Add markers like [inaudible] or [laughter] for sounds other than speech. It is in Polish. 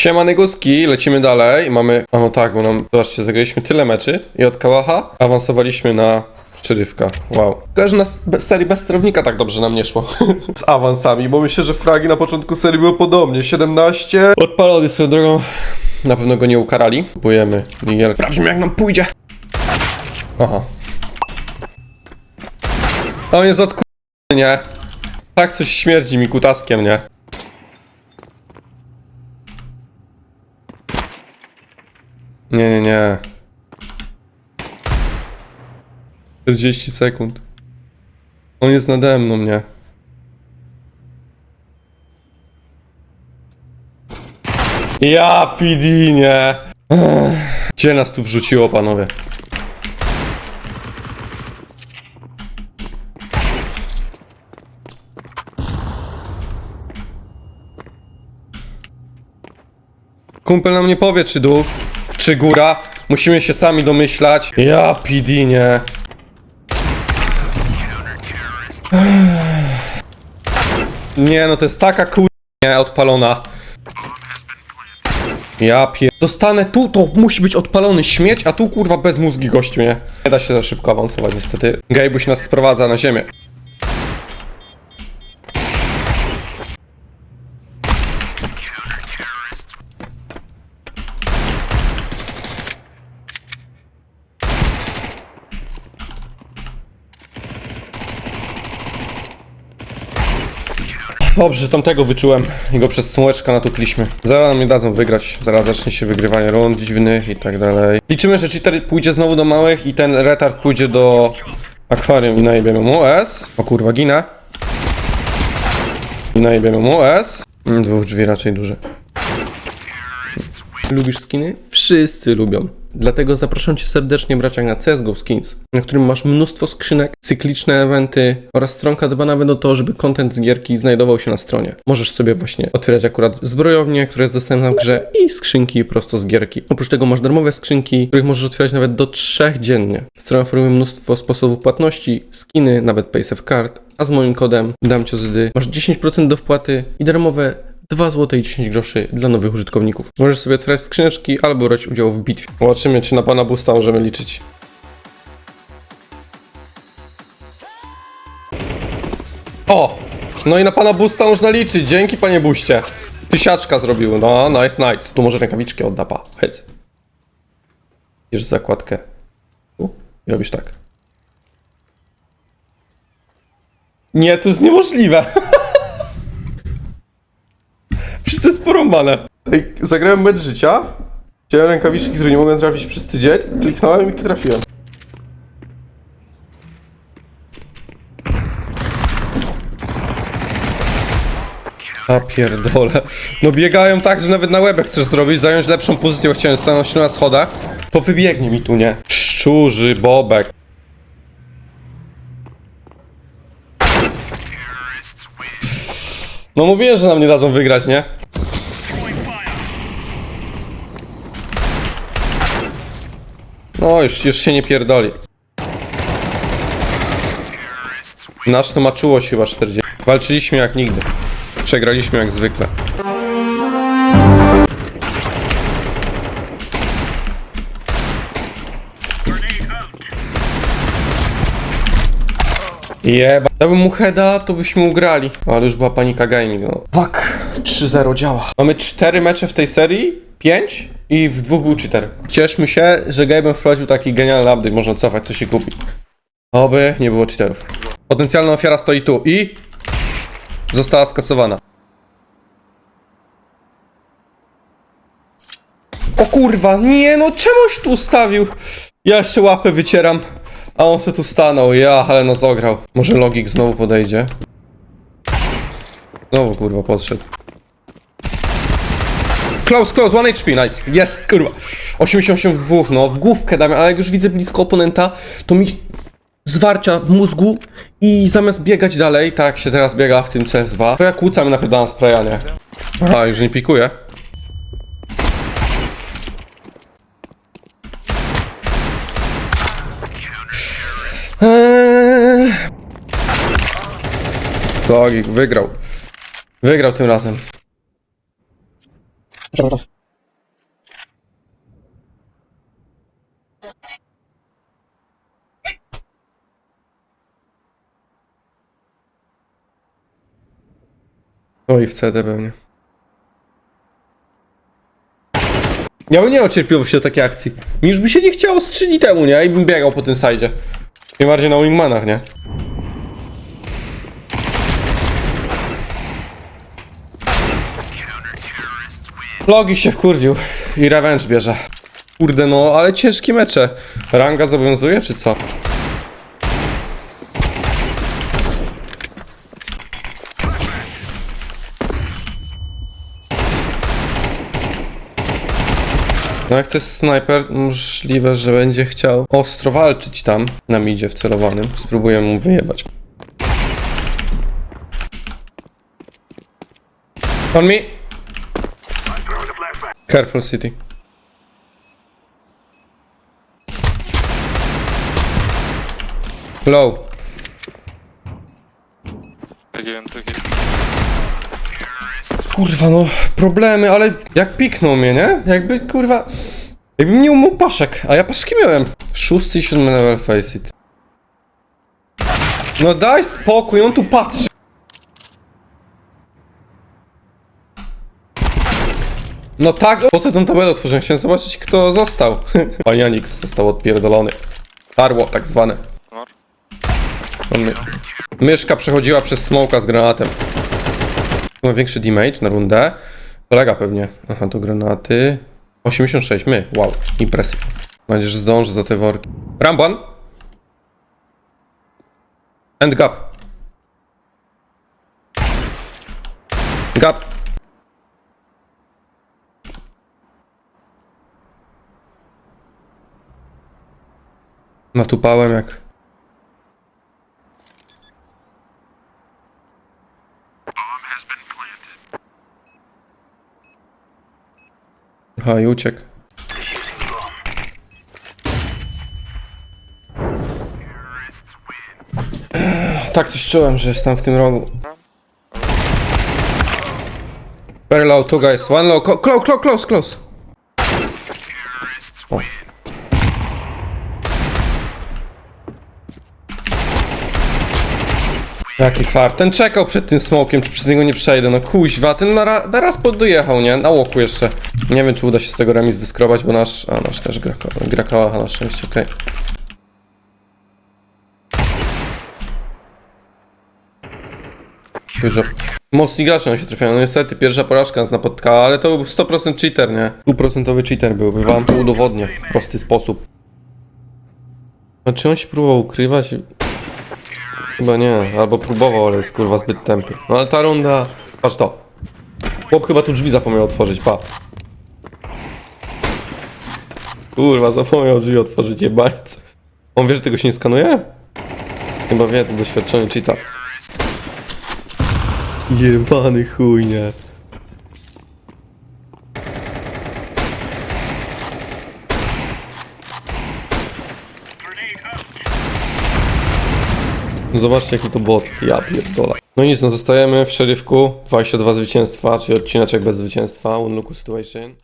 Siemany guski, lecimy dalej. Mamy, a no tak, bo nam, zobaczcie, zagraliśmy tyle meczy i od Kałacha awansowaliśmy na Szczerywka. Wow. Tylko, że na s- be- serii bez sterownika tak dobrze nam nie szło. [laughs] Z awansami, bo myślę, że fragi na początku serii były podobnie. 17. Odpalony swoją drogą. Na pewno go nie ukarali. Kupujemy Miguel. Sprawdźmy jak nam pójdzie. Aha. On jest od nie. Tak coś śmierdzi mi kutaskiem, nie? Nie, nie, nie. 40 sekund. On jest nade mną, nie? Ja, PD, nie. Ech. Gdzie nas tu wrzuciło, panowie? Kumpel nam nie powie, czy dół, czy góra. Musimy się sami domyślać. Ja, PD, [sighs] nie. No to jest taka kur... nie, odpalona. Ja pier... Dostanę tu, to musi być odpalony śmieć, a tu kurwa bez mózgi gościu, nie? Nie da się za szybko awansować niestety. Gejbuś nas sprowadza na ziemię. Dobrze, że tamtego wyczułem i go przez smołeczka natukliśmy. Zaraz nam nie dadzą wygrać, zaraz zacznie się wygrywanie rund dziwnych i tak dalej. Liczymy, że cheater pójdzie znowu do małych i ten retard pójdzie do akwarium i najebiemy mu S. O kurwa, ginę. I najebiemy mu S. Mm, Dwóch drzwi raczej duże. Lubisz skiny? Wszyscy lubią. Dlatego zapraszam Cię serdecznie, braciak, na CSGO Skins, na którym masz mnóstwo skrzynek, cykliczne eventy oraz stronka dba nawet o to, żeby content z gierki znajdował się na stronie. Możesz sobie właśnie otwierać akurat zbrojownię, która jest dostępna w grze i skrzynki prosto z gierki. Oprócz tego masz darmowe skrzynki, których możesz otwierać nawet do trzech dziennie. Strona oferuje mnóstwo sposobów płatności, skiny, nawet paysafe card, a z moim kodem dam Cię zdy masz 10% do wpłaty i darmowe 2 zł i 10 groszy dla nowych użytkowników. Możesz sobie otwierać skrzyneczki albo brać udział w bitwie. Zobaczymy, czy na pana Busta możemy liczyć. O! No i na pana Busta można liczyć. Dzięki, panie Buście. Tysiaczka zrobił. No, nice, nice. Tu może rękawiczki odda, pa. Chodź. Bierzesz zakładkę. Tu i robisz tak. Nie, to jest niemożliwe. [laughs] Przecież to jest porąbane. Ej, zagrałem mecz życia. Wziąłem rękawiczki, które nie mogłem trafić przez tydzień. Kliknąłem i trafiłem. A pierdole. No biegają tak, że nawet na łebek chcesz zrobić, zająć lepszą pozycję, chciałem stanąć na schodach. To wybiegnie mi tu, nie? Szczurzy, bobek. No mówiłem, że nam nie dadzą wygrać, nie? No, już, już się nie pierdoli. Nasz to ma czułość chyba 40. Walczyliśmy jak nigdy. Przegraliśmy jak zwykle. Jeba. Dałbym mu heada, to byśmy ugrali. Ale już była panika gaming, no. Fuck. 3-0 działa. Mamy 4 mecze w tej serii, 5 i w dwóch był cheater. Cieszmy się, że Gaben wprowadził taki genialny update, można cofać, co się kupi. Oby nie było cheaterów. Potencjalna ofiara stoi tu i... Została skasowana. O kurwa, nie no, czemuś tu ustawił? Ja jeszcze łapę wycieram, a on se tu stanął, ja, ale nas ograł. Może logik znowu podejdzie? Znowu kurwa podszedł. Close, close, one HP, nice. Jest, kurwa. 88 w dwóch, no, w główkę damy, ale jak już widzę blisko oponenta, to mi zwarcia w mózgu i zamiast biegać dalej, tak się teraz biega w tym CS2, to ja kłócam napierdalam spraya, nie? Aha, już nie pikuje. Eee... Logik, wygrał. Wygrał tym razem. Oj, w CD pewnie. Ja bym nie cierpliwości do takiej akcji. Mi już by się nie chciało z 3 dni temu, nie? I bym biegał po tym sajdzie. Tym bardziej na wingmanach, nie? Logi się wkurwił i revenge bierze. Kurde no, ale ciężkie mecze. Ranga zobowiązuje, czy co? No jak to jest snajper, możliwe, że będzie chciał ostro walczyć tam, na midzie wcelowanym. Spróbuję mu wyjebać. On me! Careful city. Low. Tragiłem. Kurwa no, problemy, ale jak piknął mnie, nie? Jakby, kurwa... Jakbym nie umiał paszek, a ja paszki miałem. Szósty i siódmy level face it. No daj spokój, on tu patrzy. No tak, po co tą tabelę otworzyłem? Chciałem zobaczyć, kto został. [laughs] Panianix został odpierdolony. Tarło, tak zwane. On my... Myszka przechodziła przez smoka z granatem. Ma większy damage na rundę. Kolega pewnie. Aha, to granaty. 86, my. Wow, impresyw. Mam nadzieję, że zdążę za te worki. Ramban! End gap. Gap. Natupałem jak... Aha, i uciekł. Tak coś czułem, że jestem w tym rogu. Very low, two guys, one low, Co- close, close, close, close. Jaki fart. Ten czekał przed tym smokiem, czy przez niego nie przejdę. No kuźwa, ten na, na raz podojechał, nie? Na łoku jeszcze. Nie wiem, czy uda się z tego remis wyskrobać, bo nasz... A, nasz też gra, gra kałacha na szczęście, okej. Good job. Mocni gracze nam się trafiają. No niestety, pierwsza porażka nas napotkała, ale to był 100% cheater, nie? 100% cheater byłby. Wam to udowodnię w prosty sposób. A czy on się próbował ukrywać? Chyba nie, albo próbował, ale jest kurwa zbyt tępy. No ale ta runda... Patrz to. Chłop chyba tu drzwi zapomniał otworzyć, pa. Kurwa, zapomniał drzwi otworzyć, jebańc. On wie, że tego się nie skanuje? Chyba wie, to doświadczony cheater. Jebany chuj, nie. Zobaczcie jaki to bot. Ja pierdolę. No nic, no zostajemy w szerywku. 22 zwycięstwa, czyli odcineczek bez zwycięstwa. Unluku situation.